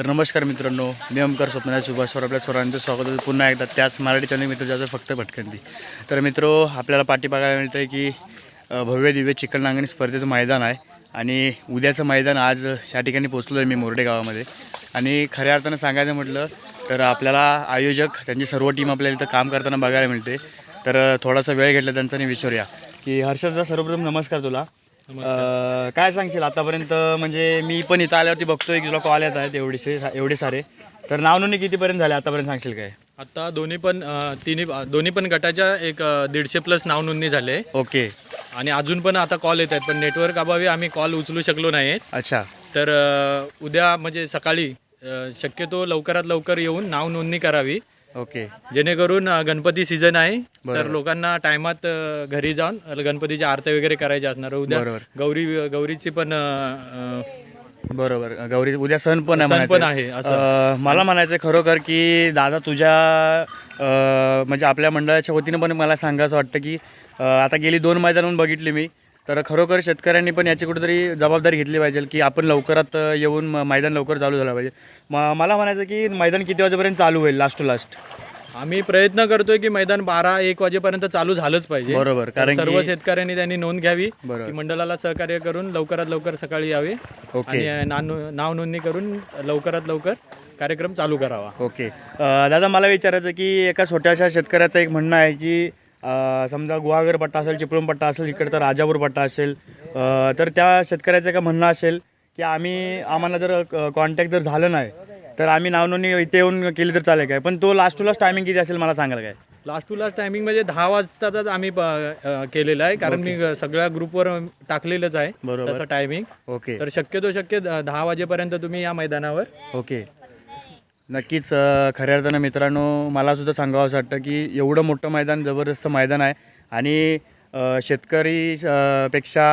तर नमस्कार मित्रांनो मी ओमकार स्वप्नाथ सुभाषवर आपल्या सर्वांचं स्वागत होतं पुन्हा एकदा त्याच मराठी चॅनल मित्र ज्याचं फक्त भटकंती. तर मित्रो आपल्याला पाठी बघायला मिळतं आहे की भव्य दिव्य चिकन नांगणी स्पर्धेचं मैदान आहे आणि उद्याचं मैदान आज या ठिकाणी पोचलो आहे मी मोर्डे गावामध्ये. आणि खऱ्या अर्थानं सांगायचं म्हटलं तर आपल्याला आयोजक त्यांची सर्व टीम आपल्याला इथं काम करताना बघायला मिळते. तर थोडासा वेळ घेतला त्यांचा आणि विचारूया. की हर्षदा सर्वप्रथम नमस्कार तुला. अ, काय सांगशील आतापर्यंत? म्हणजे मी पण इथं आल्यावरती बघतोय की तुला कॉल येत आहेत एवढेसे एवढे सारे. तर नाव नोंदणी कितीपर्यंत झाले आतापर्यंत सांगशील काय? आता दोन्ही पण अ, तिन्ही दोन्ही पण गटाच्या एक अ, दीडशे प्लस नाव नोंदणी झाले. ओके. आणि अजून पण आता कॉल येत आहेत पण नेटवर्क अभावी आम्ही कॉल उचलू शकलो नाही अच्छा. तर अ, उद्या म्हणजे सकाळी अ, शक्यतो लवकरात लवकर येऊन नाव नोंदणी करावी. ओके जेणेकरून अ, गणपती सीझन आहे तर. लोकांना टायमात अ, घरी जाऊन गणपतीची आरती वगैरे करायची असणार उद्या बरोबर. गौरी गौरीची पण अ, अ, बरोबर गौरी उद्या सण पण आहे सण म्हणायचं. पण आहे, असं. अ, मला म्हणायचं खरोखर की दादा तुझ्या अ, म्हणजे आपल्या मंडळाच्या वतीनं पण मला सांगायचं वाटतं की अ, आता गेली दोन मैदान बघितली मी तर खरोखर शेतकऱ्यांनी पण याची कुठेतरी जबाबदारी घेतली पाहिजे की आपण लवकरात येऊन मैदान लवकर चालू झालं पाहिजे. म मला म्हणायचं की मैदान किती वाजेपर्यंत चालू होईल लास्ट टू लास्ट आम्ही प्रयत्न करतोय की मैदान बारा एक वाजेपर्यंत चालू झालंच पाहिजे. बरोबर, कारण सर्व शेतकऱ्यांनी त्यांनी नोंद घ्यावी बरोबर. की मंडळाला सहकार्य करून लवकरात लवकर सकाळी यावे ओके. नाव नोंदणी करून लवकरात लवकर कार्यक्रम चालू करावा. ओके. दादा मला विचारायचं की एका छोट्याशा शेतकऱ्याचं एक म्हणणं आहे की समजा गुहागर पट्टा असेल चिपळूण पट्टा असेल इकडं तर राजापूर पट्टा असेल. तर त्या शेतकऱ्याचं एक म्हणणं असेल की आम्ही आम्हाला जर कॉन्टॅक्ट जर झालं नाही तर आम्ही नावनोंदणी इथे येऊन केली तर चालेल काय? पण तो लास्ट टू लास्ट टायमिंग किती असेल मला सांगाल काय? लास्ट टू लास्ट टायमिंग म्हणजे दहा वाजताच आम्ही केलेलं आहे. कारण मी सगळ्या ग्रुपवर टाकलेलंच आहे. बरोबर. टायमिंग ओके तर शक्यतो शक्य दहा वाजेपर्यंत तुम्ही या मैदानावर. ओके नक्कीच खऱ्या अर्थानं मित्रांनो मलासुद्धा सांगावं असं वाटतं की एवढं मोठं मैदान जबरदस्त मैदान आहे. आणि शेतकरी पेक्षा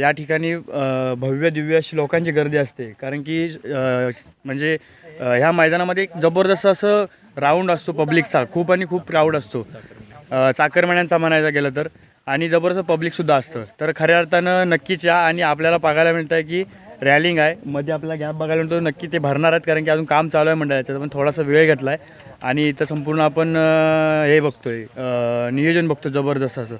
या ठिकाणी भव्य दिव्य अशी लोकांची गर्दी असते. कारण की म्हणजे ह्या मैदानामध्ये एक जबरदस्त असं राऊंड असतो पब्लिकचा खूप आणि खूप क्राऊड असतो. चाकरमान्यांचा म्हणायचं गेलं तर. आणि जबरदस्त पब्लिकसुद्धा असतं. तर खऱ्या अर्थानं नक्कीच या आणि आपल्याला बघायला मिळतं आहे की रॅलिंग आहे. मध्ये आपल्याला गॅप बघायला मिळतो. नक्की ते भरणार आहेत कारण की अजून काम चालू आहे मंडळाचं. पण थोडासा वेळ घेतला आहे आणि इथं संपूर्ण आपण हे बघतोय अ, नियोजन बघतो जबरदस्त असं.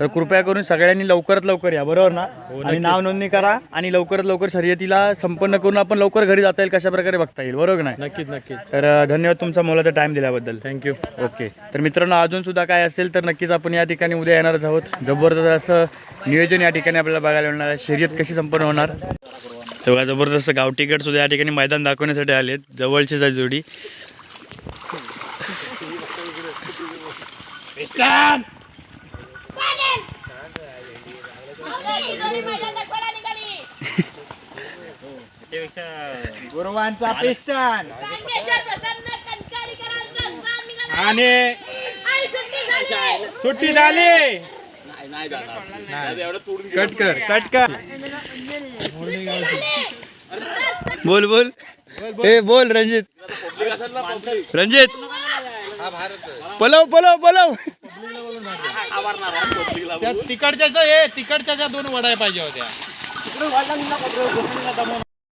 तर कृपया करून सगळ्यांनी लवकरात लवकर या. बरोबर ना? आणि नाव नोंदणी करा आणि लवकरात लवकर शर्यतीला संपन्न करून आपण लवकर घरी जाता येईल कशा प्रकारे बघता येईल. बरोबर नाही? नक्कीच नक्कीच. तर धन्यवाद तुमचा मोलाचा टाईम दिल्याबद्दल. थँक्यू ओके तर मित्रांनो अजून सुद्धा काय असेल तर नक्कीच आपण या ठिकाणी उद्या येणारच आहोत. जबरदस्त असं नियोजन या ठिकाणी आपल्याला बघायला मिळणार आहे. शर्यत कशी संपन्न होणार? तेव्हा जबरदस्त गावठीकट सुद्धा या ठिकाणी मैदान दाखवण्यासाठी आलेत. जवळचीच आहे जोडी. गुरुवांचा पिस्टन. आणि सुट्टी झाली. कट कर कट कर. बोल बोल. ए बोल रंजित. रंजित. पलव पलव पलव. तिकडच्या हे तिकडच्या ज्या दोन वड्या पाहिजे होत्या.